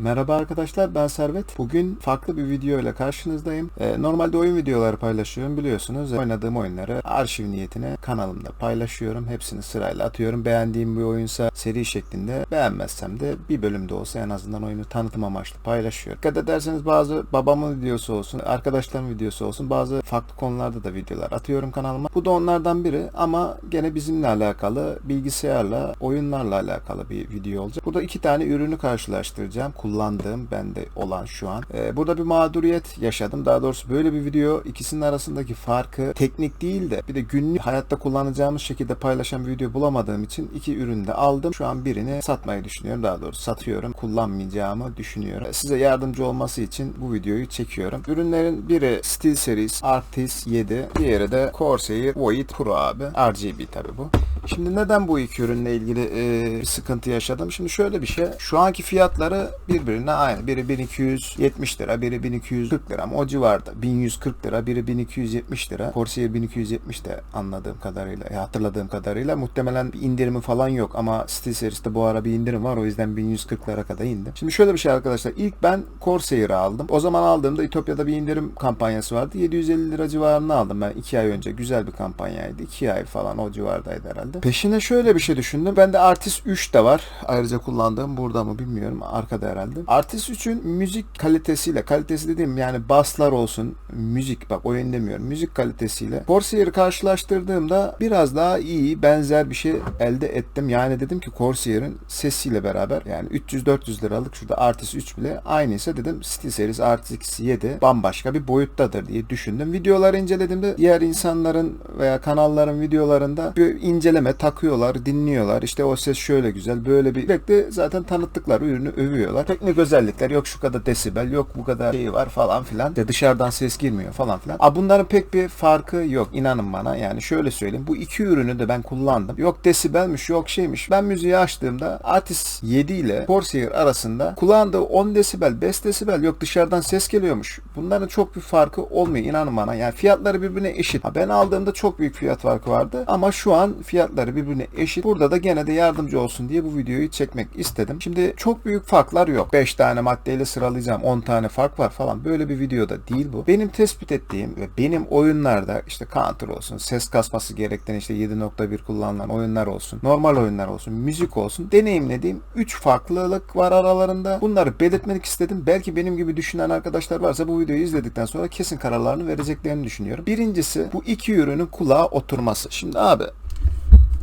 Merhaba arkadaşlar ben Servet. Bugün farklı bir video ile karşınızdayım. Ee, normalde oyun videoları paylaşıyorum biliyorsunuz. Oynadığım oyunları arşiv niyetine kanalımda paylaşıyorum. Hepsini sırayla atıyorum. Beğendiğim bir oyunsa seri şeklinde beğenmezsem de bir bölümde olsa en azından oyunu tanıtım amaçlı paylaşıyorum. Dikkat ederseniz bazı babamın videosu olsun, arkadaşlarımın videosu olsun bazı farklı konularda da videolar atıyorum kanalıma. Bu da onlardan biri ama gene bizimle alakalı bilgisayarla, oyunlarla alakalı bir video olacak. Burada iki tane ürünü karşılaştıracağım. Kullandığım bende olan şu an. Ee, burada bir mağduriyet yaşadım. Daha doğrusu böyle bir video ikisinin arasındaki farkı teknik değil de bir de günlük hayatta kullanacağımız şekilde paylaşan bir video bulamadığım için iki ürünü de aldım. Şu an birini satmayı düşünüyorum. Daha doğrusu satıyorum. Kullanmayacağımı düşünüyorum. Size yardımcı olması için bu videoyu çekiyorum. Ürünlerin biri SteelSeries Arctis 7. Diğeri de Corsair Void Pro abi. RGB tabi bu. Şimdi neden bu iki ürünle ilgili e, bir sıkıntı yaşadım? Şimdi şöyle bir şey. Şu anki fiyatları birbirine aynı. Biri 1270 lira, biri 1240 lira ama o civarda. 1140 lira, biri 1270 lira. Corsair 1270 de anladığım kadarıyla, e, hatırladığım kadarıyla. Muhtemelen bir indirimi falan yok ama SteelSeries'te bu ara bir indirim var. O yüzden 1140 lira kadar indim. Şimdi şöyle bir şey arkadaşlar. İlk ben Corsair'ı aldım. O zaman aldığımda İtopya'da bir indirim kampanyası vardı. 750 lira civarında aldım ben 2 ay önce. Güzel bir kampanyaydı. 2 ay falan o civardaydı herhalde. Peşine şöyle bir şey düşündüm. Bende Artis 3 de var. Ayrıca kullandığım burada mı bilmiyorum. Arkada herhalde. Artis 3'ün müzik kalitesiyle, kalitesi dediğim yani baslar olsun, müzik bak oyun demiyorum. Müzik kalitesiyle Corsair'ı karşılaştırdığımda biraz daha iyi, benzer bir şey elde ettim. Yani dedim ki Corsair'in sesiyle beraber yani 300-400 liralık şurada Artis 3 bile aynıysa dedim SteelSeries Artis 7 bambaşka bir boyuttadır diye düşündüm. Videoları incelediğimde diğer insanların veya kanalların videolarında bir inceleme takıyorlar, dinliyorlar. İşte o ses şöyle güzel, böyle bir sürekli zaten tanıttıkları ürünü övüyorlar. Teknik özellikler yok şu kadar desibel, yok bu kadar şey var falan filan. İşte dışarıdan ses girmiyor falan filan. Aa, bunların pek bir farkı yok inanın bana. Yani şöyle söyleyeyim. Bu iki ürünü de ben kullandım. Yok desibelmiş, yok şeymiş. Ben müziği açtığımda Artis 7 ile Corsair arasında kulağında 10 desibel, 5 desibel yok dışarıdan ses geliyormuş. Bunların çok bir farkı olmuyor inanın bana. Yani fiyatları birbirine eşit. Ha, ben aldığımda çok büyük fiyat farkı vardı ama şu an fiyatları birbirine eşit. Burada da gene de yardımcı olsun diye bu videoyu çekmek istedim. Şimdi çok büyük farklar yok. 5 tane maddeyle sıralayacağım. 10 tane fark var falan. Böyle bir videoda değil bu. Benim tespit ettiğim ve benim oyunlarda işte counter olsun, ses kasması gerektiren işte 7.1 kullanılan oyunlar olsun, normal oyunlar olsun, müzik olsun deneyimlediğim 3 farklılık var aralarında. Bunları belirtmek istedim. Belki benim gibi düşünen arkadaşlar varsa bu videoyu izledikten sonra kesin kararlarını vereceklerini düşünüyorum. Birincisi bu iki ürünün kulağa oturması. Şimdi abi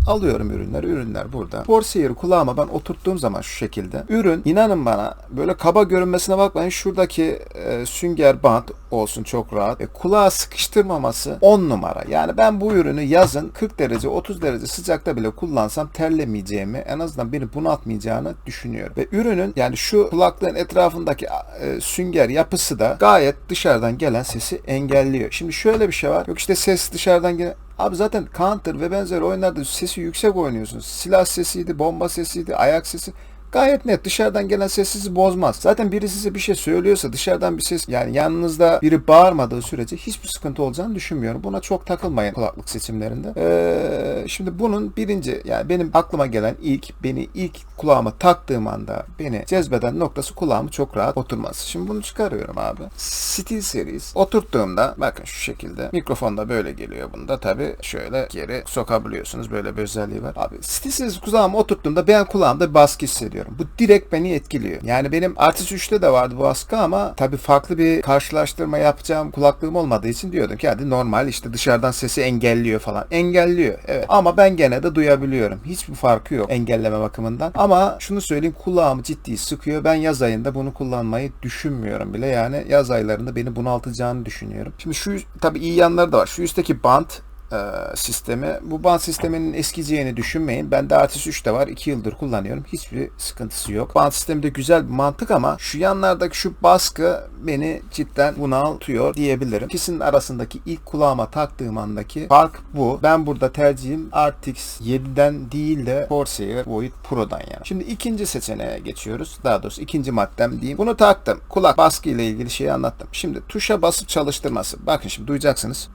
Alıyorum ürünleri. Ürünler burada. Corsair'ı kulağıma ben oturttuğum zaman şu şekilde. Ürün inanın bana böyle kaba görünmesine bakmayın. Şuradaki e, sünger bant olsun çok rahat. E, kulağa sıkıştırmaması 10 numara. Yani ben bu ürünü yazın 40 derece 30 derece sıcakta bile kullansam terlemeyeceğimi en azından beni bunaltmayacağını düşünüyorum. Ve ürünün yani şu kulaklığın etrafındaki e, sünger yapısı da gayet dışarıdan gelen sesi engelliyor. Şimdi şöyle bir şey var. Yok işte ses dışarıdan gelen Abi zaten Counter ve benzeri oyunlarda sesi yüksek oynuyorsunuz. Silah sesiydi, bomba sesiydi, ayak sesi. Gayet net dışarıdan gelen ses sizi bozmaz. Zaten biri size bir şey söylüyorsa dışarıdan bir ses yani yanınızda biri bağırmadığı sürece hiçbir sıkıntı olacağını düşünmüyorum. Buna çok takılmayın kulaklık seçimlerinde. Ee, şimdi bunun birinci yani benim aklıma gelen ilk beni ilk kulağıma taktığım anda beni cezbeden noktası kulağımı çok rahat oturması. Şimdi bunu çıkarıyorum abi. Steel Series oturttuğumda bakın şu şekilde mikrofonda böyle geliyor bunda tabi şöyle geri sokabiliyorsunuz. Böyle bir özelliği var. Abi Steel Series kulağıma oturttuğumda ben kulağımda baskı hissediyorum. Bu direkt beni etkiliyor. Yani benim Artis 3'te de vardı bu baskı ama tabii farklı bir karşılaştırma yapacağım kulaklığım olmadığı için diyordum ki hadi normal işte dışarıdan sesi engelliyor falan. Engelliyor evet. Ama ben gene de duyabiliyorum. Hiçbir farkı yok engelleme bakımından. Ama şunu söyleyeyim kulağımı ciddi sıkıyor. Ben yaz ayında bunu kullanmayı düşünmüyorum bile. Yani yaz aylarında beni bunaltacağını düşünüyorum. Şimdi şu tabii iyi yanları da var. Şu üstteki bant e, sistemi. Bu band sisteminin eskiyeceğini düşünmeyin. Bende Artis 3 de var. 2 yıldır kullanıyorum. Hiçbir sıkıntısı yok. Band sistemi de güzel bir mantık ama şu yanlardaki şu baskı beni cidden bunaltıyor diyebilirim. İkisinin arasındaki ilk kulağıma taktığım andaki fark bu. Ben burada tercihim RTX 7'den değil de Corsair Void Pro'dan yana. Şimdi ikinci seçeneğe geçiyoruz. Daha doğrusu ikinci maddem diyeyim. Bunu taktım. Kulak baskı ile ilgili şeyi anlattım. Şimdi tuşa basıp çalıştırması. Bakın şimdi duyacaksınız.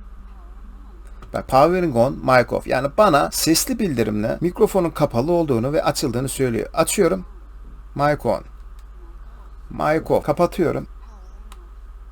Bak powering on, mic off. Yani bana sesli bildirimle mikrofonun kapalı olduğunu ve açıldığını söylüyor. Açıyorum. Mic on. Mic off. Kapatıyorum.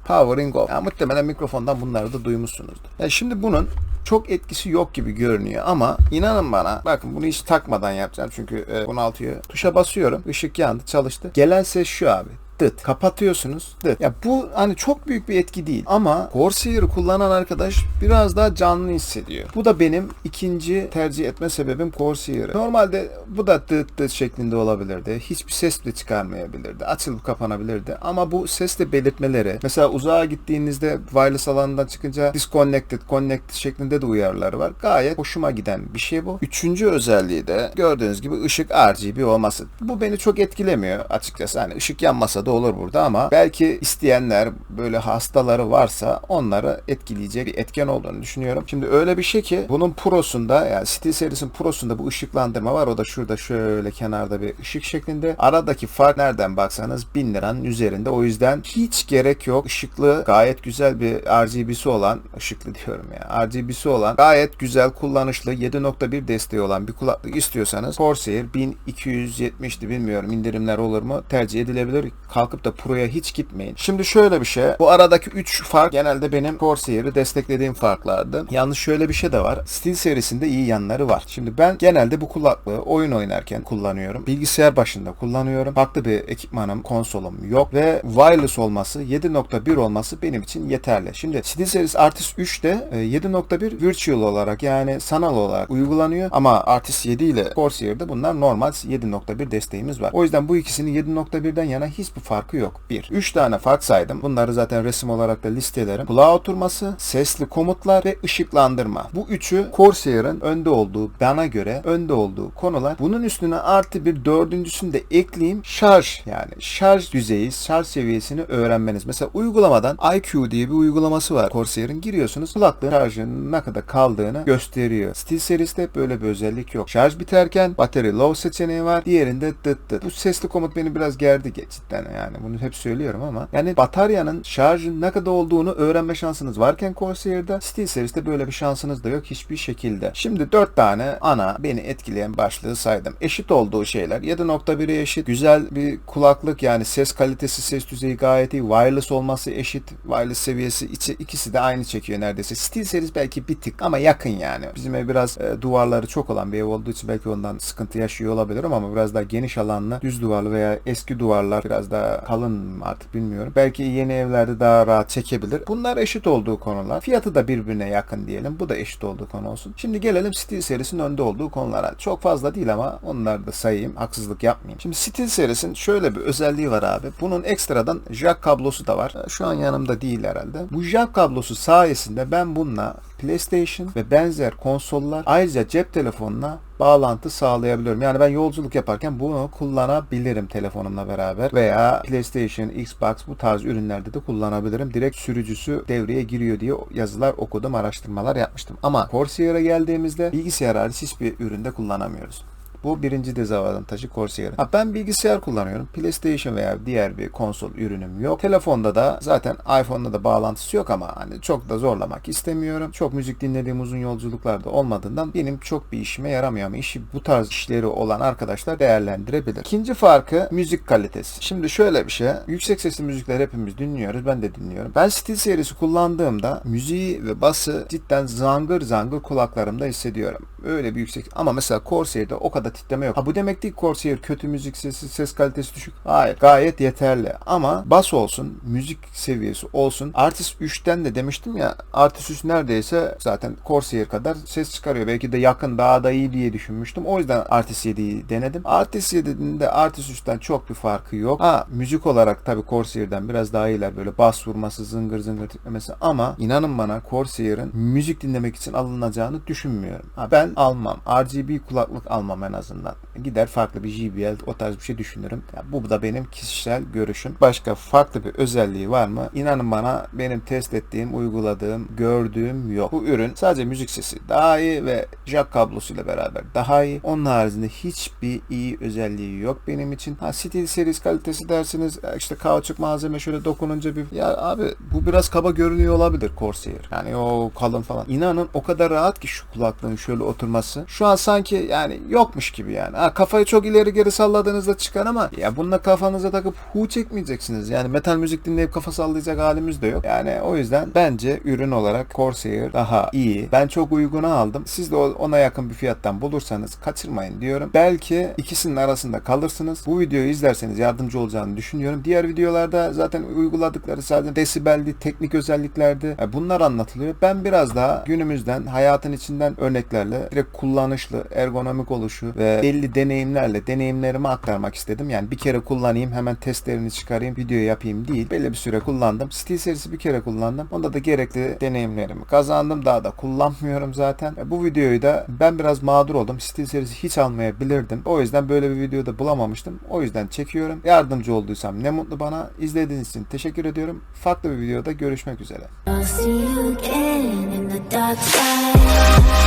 Powering off. Ya muhtemelen mikrofondan bunları da duymuşsunuzdur. Ya şimdi bunun çok etkisi yok gibi görünüyor ama inanın bana bakın bunu hiç takmadan yapacağım çünkü e, bunaltıyor. Tuşa basıyorum. ışık yandı çalıştı. Gelen ses şu abi dıt. Kapatıyorsunuz dıt. Ya bu hani çok büyük bir etki değil ama Corsair'ı kullanan arkadaş biraz daha canlı hissediyor. Bu da benim ikinci tercih etme sebebim Corsair. Normalde bu da dıt dıt şeklinde olabilirdi. Hiçbir ses bile çıkarmayabilirdi. Açılıp kapanabilirdi. Ama bu sesle belirtmeleri mesela uzağa gittiğinizde wireless alanından çıkınca disconnected, connected şeklinde de uyarıları var. Gayet hoşuma giden bir şey bu. Üçüncü özelliği de gördüğünüz gibi ışık RGB olması. Bu beni çok etkilemiyor açıkçası. Hani ışık yanmasa da olur burada ama belki isteyenler böyle hastaları varsa onları etkileyecek bir etken olduğunu düşünüyorum. Şimdi öyle bir şey ki bunun Pro'sunda yani Steel serisinin Pro'sunda bu ışıklandırma var. O da şurada şöyle kenarda bir ışık şeklinde. Aradaki fark nereden baksanız 1000 liranın üzerinde. O yüzden hiç gerek yok. Işıklı gayet güzel bir RGB'si olan ışıklı diyorum ya. RGB'si olan gayet güzel kullanışlı 7.1 desteği olan bir kulaklık istiyorsanız Corsair 1270'ti bilmiyorum indirimler olur mu tercih edilebilir. Kalkıp da Pro'ya hiç gitmeyin. Şimdi şöyle bir şey. Bu aradaki 3 fark genelde benim Corsair'i desteklediğim farklardı. Yalnız şöyle bir şey de var. Steel serisinde iyi yanları var. Şimdi ben genelde bu kulaklığı oyun oynarken kullanıyorum. Bilgisayar başında kullanıyorum. Farklı bir ekipmanım, konsolum yok ve wireless olması, 7.1 olması benim için yeterli. Şimdi Steel serisi Artist 3'te 7.1 virtual olarak yani sanal olarak uygulanıyor ama Artist 7 ile Corsair'de bunlar normal 7.1 desteğimiz var. O yüzden bu ikisinin 7.1'den yana hiçbir farkı yok. Bir. Üç tane fark saydım. Bunları zaten resim olarak da listelerim. Kulağa oturması, sesli komutlar ve ışıklandırma. Bu üçü Corsair'ın önde olduğu, bana göre önde olduğu konular. Bunun üstüne artı bir dördüncüsünü de ekleyeyim. Şarj yani şarj düzeyi, şarj seviyesini öğrenmeniz. Mesela uygulamadan IQ diye bir uygulaması var Corsair'ın. Giriyorsunuz kulaklığın şarjının ne kadar kaldığını gösteriyor. Steel serisinde böyle bir özellik yok. Şarj biterken battery low seçeneği var. Diğerinde dıt dıt. Bu sesli komut beni biraz gerdi cidden yani. Bunu hep söylüyorum ama yani bataryanın şarjın ne kadar olduğunu öğrenme şansınız varken Corsair'da Steel serisinde böyle bir şansınız da yok hiçbir şekilde. Şimdi 4 tane ana beni etkileyen başlığı saydım. Eşit olduğu şeyler 7.1'e eşit. Güzel bir kulaklık yani ses kalitesi, ses düzeyi gayet iyi. Wireless olması eşit. Wireless seviyesi içi, ikisi de aynı çekiyor neredeyse. Steel serisi belki bir tık ama yakın yani. Bizim ev biraz e, duvarları çok olan bir ev olduğu için belki ondan sıkıntı yaşıyor olabilirim ama biraz daha geniş alanlı düz duvarlı veya eski duvarlar biraz daha kalın mı artık bilmiyorum. Belki yeni evlerde daha rahat çekebilir. Bunlar eşit olduğu konular. Fiyatı da birbirine yakın diyelim. Bu da eşit olduğu konu olsun. Şimdi gelelim Steel serisinin önde olduğu konulara. Çok fazla değil ama onları da sayayım. Haksızlık yapmayayım. Şimdi Steel serisinin şöyle bir özelliği var abi. Bunun ekstradan jack kablosu da var. Şu an yanımda değil herhalde. Bu jack kablosu sayesinde ben bununla PlayStation ve benzer konsollar ayrıca cep telefonuna bağlantı sağlayabiliyorum. Yani ben yolculuk yaparken bunu kullanabilirim telefonumla beraber veya PlayStation, Xbox bu tarz ürünlerde de kullanabilirim. Direkt sürücüsü devreye giriyor diye yazılar okudum, araştırmalar yapmıştım. Ama Corsair'a geldiğimizde bilgisayar hariç hiçbir üründe kullanamıyoruz. Bu birinci dezavantajı Corsair'ın. Ben bilgisayar kullanıyorum. PlayStation veya diğer bir konsol ürünüm yok. Telefonda da zaten iPhone'da da bağlantısı yok ama hani çok da zorlamak istemiyorum. Çok müzik dinlediğim uzun yolculuklarda olmadığından benim çok bir işime yaramıyor ama işi bu tarz işleri olan arkadaşlar değerlendirebilir. İkinci farkı müzik kalitesi. Şimdi şöyle bir şey. Yüksek sesli müzikler hepimiz dinliyoruz. Ben de dinliyorum. Ben Steel serisi kullandığımda müziği ve bası cidden zangır zangır kulaklarımda hissediyorum. Öyle bir yüksek ama mesela Corsair'de o kadar titreme yok. Ha bu demek değil Corsair kötü müzik sesi, ses kalitesi düşük. Hayır gayet yeterli. Ama bas olsun, müzik seviyesi olsun. Artist 3'ten de demiştim ya Artist 3 neredeyse zaten Corsair kadar ses çıkarıyor. Belki de yakın daha da iyi diye düşünmüştüm. O yüzden Artist 7'yi denedim. Artist 7'nin de Artist 3'ten çok bir farkı yok. Ha müzik olarak tabi Corsair'den biraz daha iyiler böyle bas vurması, zıngır zıngır titremesi ama inanın bana Corsair'ın müzik dinlemek için alınacağını düşünmüyorum. Ha, ben almam. RGB kulaklık almam en azından. Gider farklı bir JBL o tarz bir şey düşünürüm. Ya, bu da benim kişisel görüşüm. Başka farklı bir özelliği var mı? İnanın bana benim test ettiğim, uyguladığım, gördüğüm yok. Bu ürün sadece müzik sesi daha iyi ve jack kablosuyla beraber daha iyi. Onun haricinde hiçbir iyi özelliği yok benim için. Ha Steel Series kalitesi dersiniz işte kauçuk malzeme şöyle dokununca bir ya abi bu biraz kaba görünüyor olabilir Corsair. Yani o kalın falan. İnanın o kadar rahat ki şu kulaklığın şöyle oturması. Şu an sanki yani yokmuş çıkmış gibi yani. Ha, kafayı çok ileri geri salladığınızda çıkar ama ya bununla kafanıza takıp hu çekmeyeceksiniz. Yani metal müzik dinleyip kafa sallayacak halimiz de yok. Yani o yüzden bence ürün olarak Corsair daha iyi. Ben çok uyguna aldım. Siz de ona yakın bir fiyattan bulursanız kaçırmayın diyorum. Belki ikisinin arasında kalırsınız. Bu videoyu izlerseniz yardımcı olacağını düşünüyorum. Diğer videolarda zaten uyguladıkları sadece desibeldi, teknik özelliklerdi. E, Bunlar anlatılıyor. Ben biraz daha günümüzden, hayatın içinden örneklerle direkt kullanışlı, ergonomik oluşu ve belli deneyimlerle deneyimlerimi aktarmak istedim. Yani bir kere kullanayım, hemen testlerini çıkarayım, video yapayım değil. Belli bir süre kullandım. Steel serisi bir kere kullandım. Onda da gerekli deneyimlerimi kazandım. Daha da kullanmıyorum zaten. E, Bu videoyu da ben biraz mağdur oldum. Steel serisi hiç almayabilirdim. O yüzden böyle bir videoda bulamamıştım. O yüzden çekiyorum. Yardımcı olduysam ne mutlu bana. İzlediğiniz için teşekkür ediyorum. Farklı bir videoda görüşmek üzere. I'll see you again in the dark side.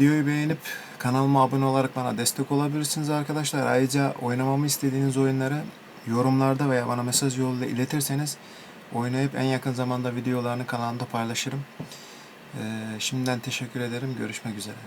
Videoyu beğenip kanalıma abone olarak bana destek olabilirsiniz arkadaşlar. Ayrıca oynamamı istediğiniz oyunları yorumlarda veya bana mesaj yoluyla iletirseniz oynayıp en yakın zamanda videolarını kanalımda paylaşırım. Ee, şimdiden teşekkür ederim. Görüşmek üzere.